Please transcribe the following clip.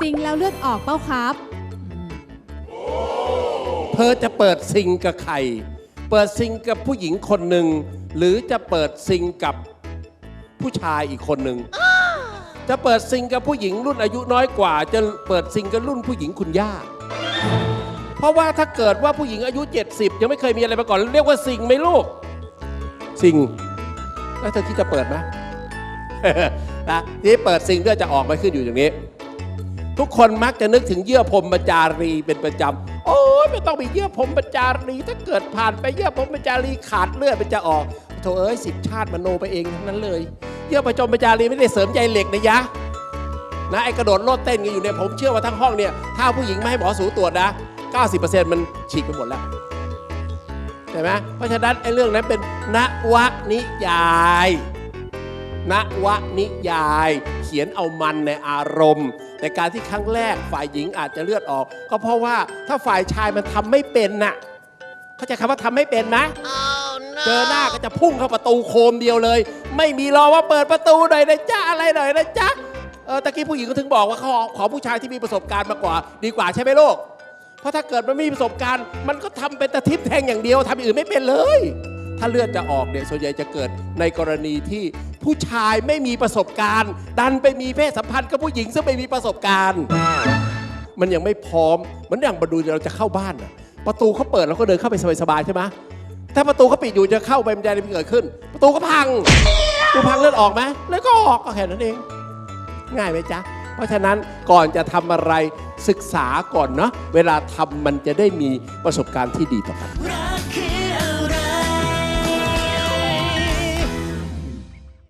ซิงแล้วเลือดออกเป้าครับ เธอจะเปิดซิงกับใคร เปิดซิงกับผู้หญิงคนหนึ่ง หรือจะเปิดซิงกับผู้ชายอีกคนหนึ่ง จะเปิดซิงกับผู้หญิงรุ่นอายุน้อยกว่า จะเปิดซิงกับรุ่นผู้หญิงคุณย่า เพราะว่าถ้าเกิดว่าผู้หญิงอายุ 70 ยังไม่เคยมีอะไรมาก่อน เรียกว่าซิงไหมลูก ซิง แล้วเธอคิดจะเปิดไหมนะที่เปิดซิงเพื่อจะออกมาขึ้นอยู่อย่างนี้ ทุกคนมักจะนึกถึงเยื่อพรหมจารีเป็นประจำ โอ้ยไม่ต้องมีเยื่อพรหมจารี ถ้าเกิดผ่านไปเยื่อพรหมจารีขาดเลือดมันจะออกโถเอ้ยสิบชาติมโนไปเองทั้งนั้นเลย เยื่อประจมจารีไม่ได้เสริมใยเหล็กนะยะนะไอ้กระโดดโลดเต้นกันอยู่เนี่ยผมเชื่อว่าทั้งห้องเนี่ยถ้าผู้หญิงไม่ให้หมอสูตรวจนะ 90%มันฉีกไปหมดแล้วใช่ไหมเพราะฉะนั้นไอ้เรื่องนั้นเป็นนวนิยาย นวนิยาย เขียนเอามันในอารมณ์แต่การที่ครั้งแรกฝ่ายหญิงอาจจะเลือดออก ก็เพราะว่าถ้าฝ่ายชายมันทำไม่เป็นน่ะเข้าใจคำว่าทำไม่เป็นไหมเจอหน้าก็จะพุ่งเข้าประตูโคมเดียวเลย ไม่มีรอว่าเปิดประตูหน่อยนะจ๊ะอะไรหน่อยนะจ๊ะเออตะกี้ผู้หญิงก็ถึงบอกว่าขอขอผู้ชายที่มีประสบการณ์มากกว่า ดีกว่าใช่ไหมลูกเพราะถ้าเกิดมันไม่มีประสบการณ์ มันก็ทำเป็นตะทิพย์แทงอย่างเดียวทำอย่างอื่นไม่เป็นเลย ถ้าเลือดจะออกเนี่ยส่วนใหญ่จะเกิดในกรณีที่ ผู้ชายไม่มีประสบการณ์ ดันไปมีเพศสัมพันธ์กับผู้หญิงซึ่งไม่มีประสบการณ์ มันยังไม่พร้อมเหมือนอย่างบดูเราจะเข้าบ้านนะประตูเขาเปิดเราก็เดินเข้าไปสบายๆใช่ไหมถ้าประตูเขาปิดอยู่จะเข้าไปมันจะเกิดขึ้น ประตูก็พังประตูพังเลือดออกไหมแล้วก็ออกก็แค่นั้นเอง ง่ายไหมจ๊ะเพราะฉะนั้นก่อนจะทำอะไรศึกษาก่อนเนาะเวลาทำมันจะได้มีประสบการณ์ที่ดีต่อกัน